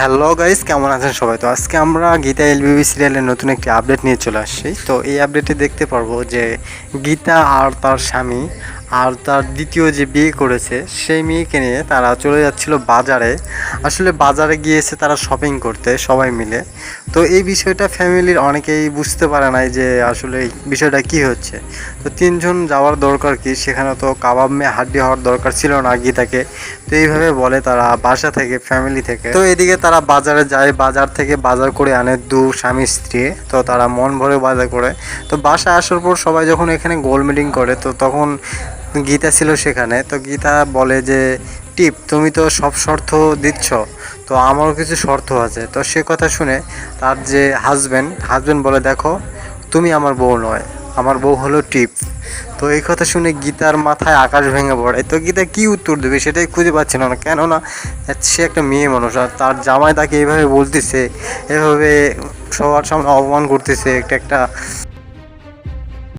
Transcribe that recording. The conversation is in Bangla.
হ্যালো গাইস কেমন আছেন সবাই? তো আজকে আমরা গীতা এল এলবিবি সিরিয়ালের নতুন একটি আপডেট নিয়ে চলে আসছি। তো এই আপডেটে দেখতে পারব যে গীতা আর তার স্বামী আর তার দ্বিতীয় যে বিয়ে করেছে, সেই মেয়েকে নিয়ে তারা চলে যাচ্ছিল বাজারে। আসলে বাজারে গিয়েছে তারা শপিং করতে, সবাই মিলে। তো এই বিষয়টা ফ্যামিলির অনেকেই বুঝতে পারে নাই যে আসলে বিষয়টা কি হচ্ছে। তো তিনজন যাওয়ার দরকার কি? সেখানে তো কাবাব মেয়ে হাড্ডি হওয়ার দরকার ছিল না গীতাকে। তো এইভাবে বলে তারা বাসা থেকে ফ্যামিলি থেকে। তো এদিকে তারা বাজারে যায়, বাজার থেকে বাজার করে আনে দু স্বামী স্ত্রী। তো তারা মন ভরে বাজার করে। তো বাসায় আসার পর সবাই যখন এখানে গোল মিটিং করে, তো তখন গীতা ছিল সেখানে, তো গীতা বলে যে, টিপ, তুমি তো সব শর্ত দিচ্ছ, তো আমারও কিছু শর্ত আছে। তো সে কথা শুনে তার যে হাজব্যান্ড হাজব্যান্ড বলে, দেখো, তুমি আমার বউ নয়, আমার বউ হলো টিপ। তো এই কথা শুনে গীতার মাথায় আকাশ ভেঙে পড়ে। তো গীতা কি উত্তর দেবে সেটাই খুঁজে পাচ্ছিল না, কেননা সে একটা মেয়ে মানুষ আর তার জামাই তাকে এইভাবে বলতেছে, এভাবে সবার সামনে অপমান করতেছে, একটা একটা